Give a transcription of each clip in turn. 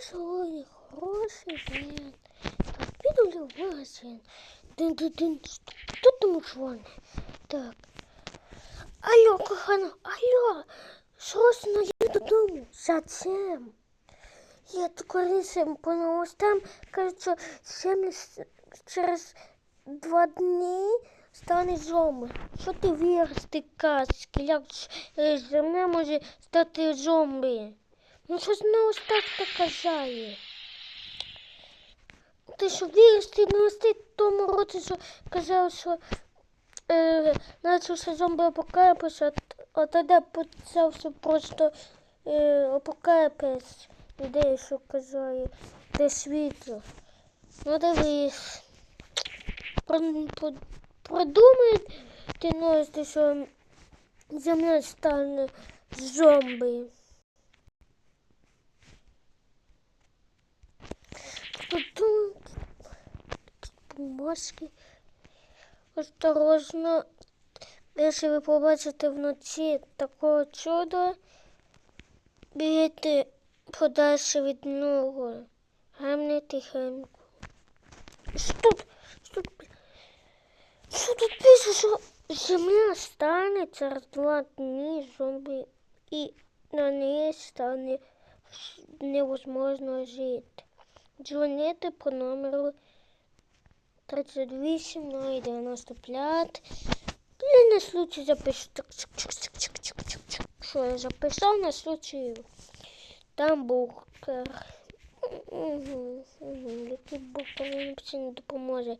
сьогодні хороший день. Так, піду в магазин. Дин-дин-дин. Хто там дзвонить? Так. Алло, кохана, алло. Срочно їду додому. Зачем? Я тут раніше по новостям кажуть, що земля через два дні стане зомби. Що ти віриш, ти казки? Як е, земля може стати зомбі? Ну що ж новостях так казає? Ти що віриш, ти новості в тому році, що казав, що е, почався зомби апокаліпсис, а, а тоді почався просто е, апокаліпсис людей, що казали, де світло. Ну дивись. Про- про- Продумайте новості, що земля стане зомби. Бумажки. Осторожно. Якщо ви побачите вночі такого чуда, бігайте подальше від нього. Гамне тихенько. Що тут? Що тут? Що тут пише, що земля стане через два дні зомбі і на ній стане невозможно жити. Дзвонити по номеру 38 095. Блін, на случай запишу. Так. Що я записав на случай? Там угу. Який бункер мені не допоможе.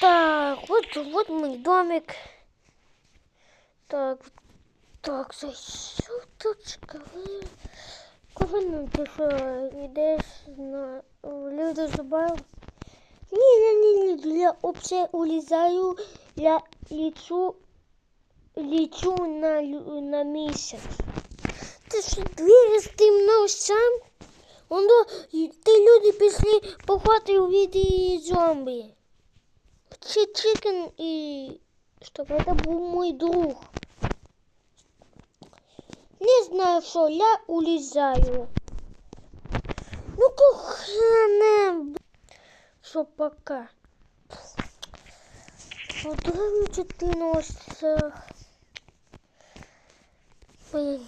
Так, вот, вот мой домик. Так, так, зайшов точка. Коли ти що, йдеш на люди забав? Ні, ні, ні, ні, я вообще улізаю, я лічу, лічу на, на місяць. Ти що, двері з тим носом? І ті люди пішли похвати у віді зомбі. Чи чикен і... Стоп, это був мой друг. Не знаю, що, я улізаю. Ну, кохане. Що, пока. Подивимося ти носах. Блін.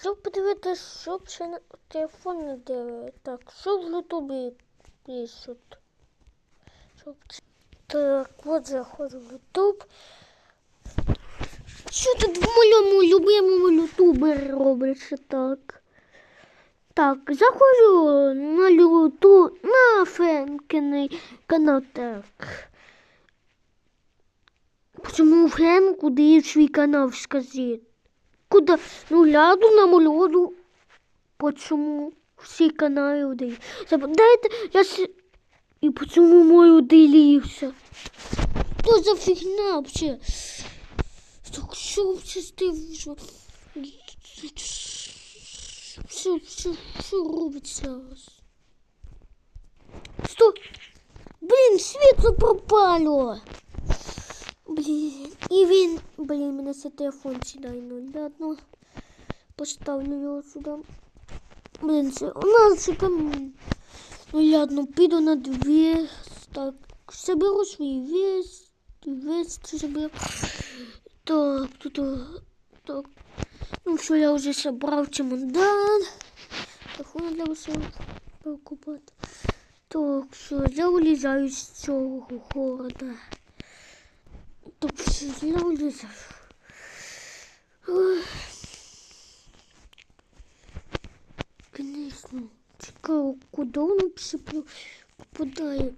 Щоб подивитися, що ще на телефоні де. Так, що в Ютубі пишуть. Щоб... Так, от заходжу в Ютуб. Що тут в моєму любимому ютубері робиться так? Так, заходжу на люту, на Фенкиний канал. Так. Почему Фенку дає свій канал сказати? Куда? Ну, ляду на молоду. Почему всі канали удають? Дайте, я с... І почему мой удалився? Что за фигня вообще? Так що вообще з тим, що... Що, що, робиться зараз? Що? Блін, світло пропало. Блін, і він, блін, мене це телефон сідає ну ладно. Поставлю його сюди. Блін, це у нас це там. Ну ладно, піду на дві. Так, соберу свій вес. Вес соберу. Так, тут, о, так. Ну все, я вже собрав чемодан. Телефон для все покупати. Так, все, я вилізаю з цього города. Так, все, я вилізаю. Ой. Конечно. Цікаво, куди воно вообще попадає?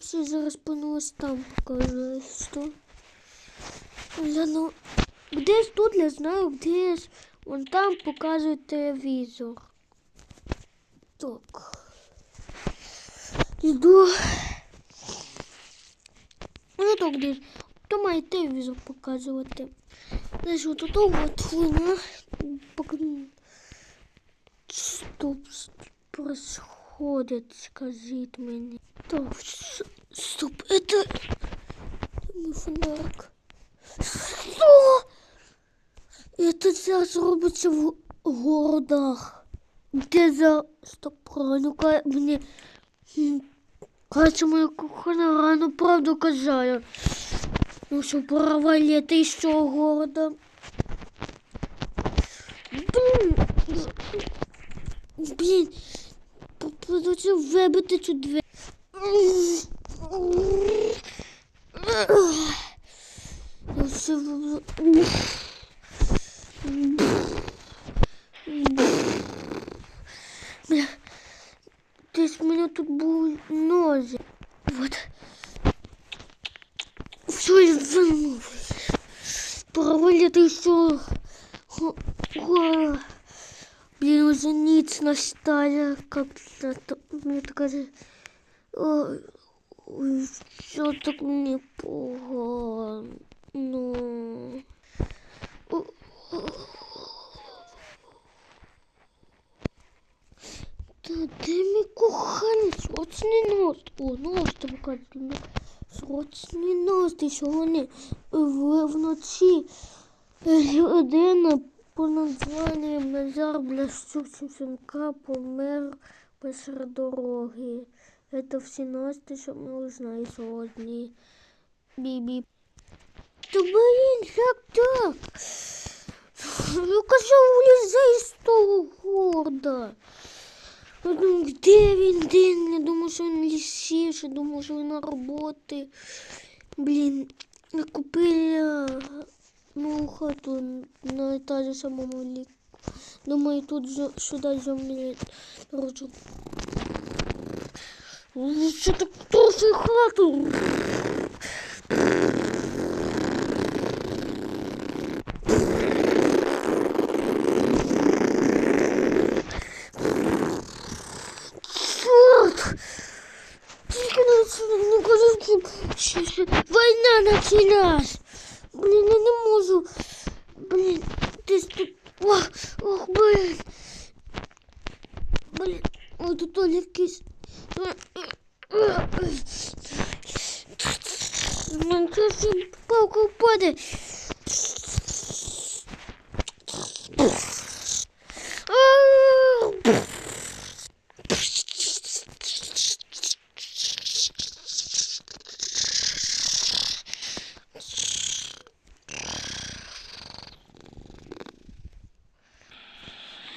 Що зараз по новостям показує? Що? Я ну, десь тут я знаю, десь вон там показують телевізор. Так. Іду. Ну так десь. То має телевізор показувати. Десь от тут от хуйня. Пок- Что происходит, скажите мне. Так, стоп, это мой фонарик. Что? Это зараз робиться в городах. Де за стоп рано ка- мені м, кажеться, моя кохана рано правду казала. Ну що пора валити із цього города. Блін. Придеться вибити цю двері Бля, десь в мене тут був нозі. Вот. Все, я вернув. Пора виліти все. Го- го- Блин, уже ніч как это, мне так ой, ой, все так погано. Ну. Та де мій коханець? Оцний нос. О, нос там кажуть. Оцний нос, ти в- вночі людина по названням Назар Блящук-Сімка помер посеред дороги. Це всі новості, що ми узнали сьогодні. Бібі. Та блін, як так? Я казав, вилізай з того города. Я де він, де він? Я думаю, що він лісіш, я думаю, що він на роботи. Блін, я нову хату на етажі самому ліку. Думаю, тут же, сюди землі ручу. Що так трохи хату? Черт! Тільки не, не кажу, що ще, ще війна почалась. Блін, я не можу. Блін, десь тут. Ох, ох, блін. Блін, ой, тут Оля якийсь. Ну, це все палка впаде. Ау!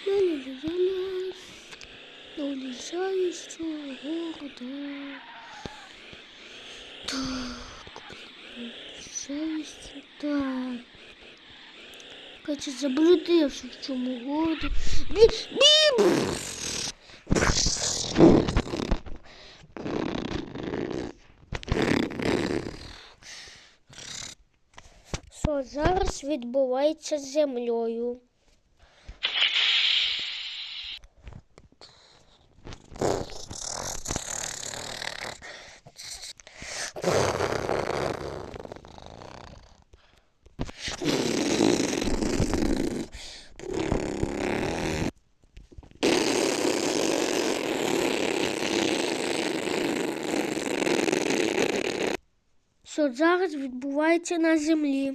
Ля-ля-ля-ля-ля. Улізаю з цього города. Так, блін, заблудивши. В цьому городі. Бі, бі, Що зараз відбувається з землею? Що зараз відбувається на землі?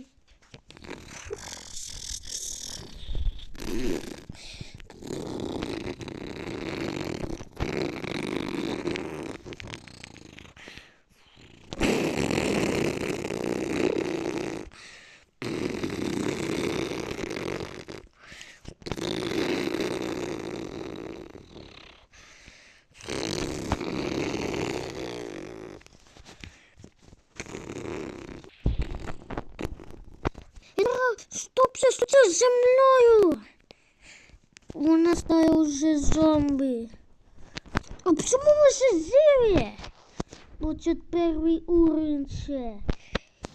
Іра, Стоп, що що це з землею? Вона стає вже зомбі. А чому ви ще живі? Бо це перший уровень ще.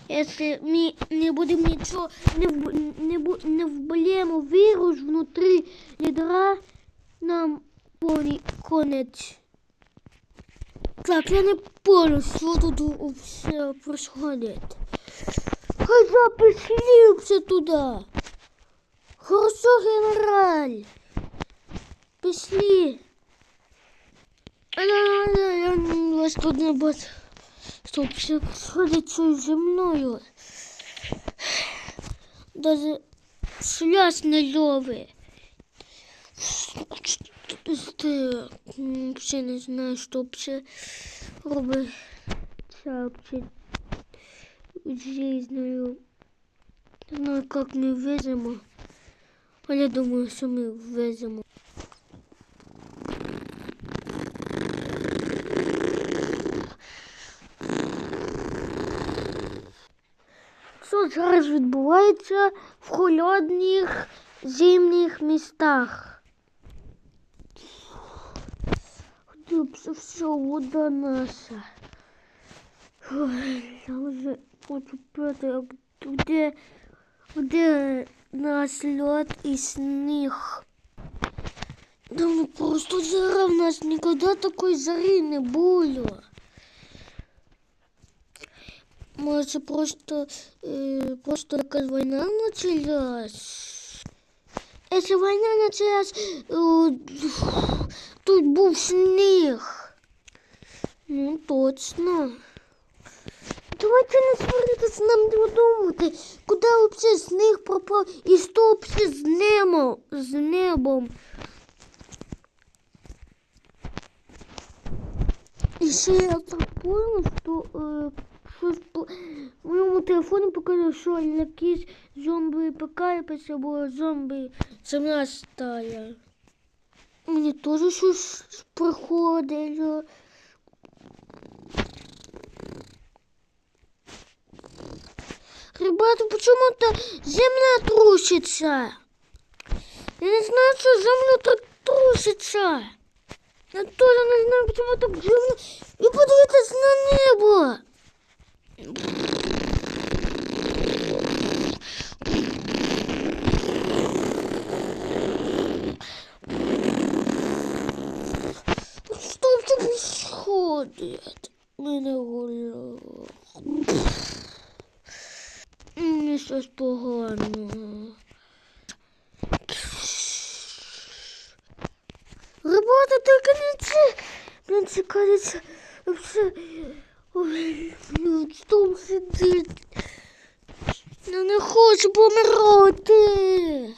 Якщо ми не будемо нічого, не, не, не вболіємо вірус внутрі ядра, нам повний конець. Так, я не понял, що тут все происходит. Хотя пошли туда. Хорошо, генераль. Пошли. Я вас тут не бачу. Что вообще происходит с землей? Даже слез не ловит. Сте, не знаю, що б ще робити. Чапче. Жизнью. Не знаю, як ми веземо. Але я думаю, що ми веземо. Що зараз відбувається в холодних зимних містах? Де все, вода наша. Ой, я вже хочу пити, де, де наш льод і сніг? Да ну просто жара в нас ніколи такої жари не було. Може просто, е, просто якась війна почалась? Якщо війна почалась, е, тут був сніг. Ну, точно. Давайте не сваритися, нам треба думати, куди взагалі сніг пропав і що взагалі з небом, з небом. І ще я так поняла, що е, щось по моєму телефоні показує, що якісь зомби покаяпися, або зомби земля стає. Мені теж щось приходило. Ребята, почему-то земля трусится. Я не знаю, что земля так трусится. Я тоже не знаю, почему так земля... И подивитесь на небо. Что происходит? Мене гуляє. Щось погано. Робота тільки не це. Мені цікавиться все. Ой, ну, сидить. Я не хочу помирати.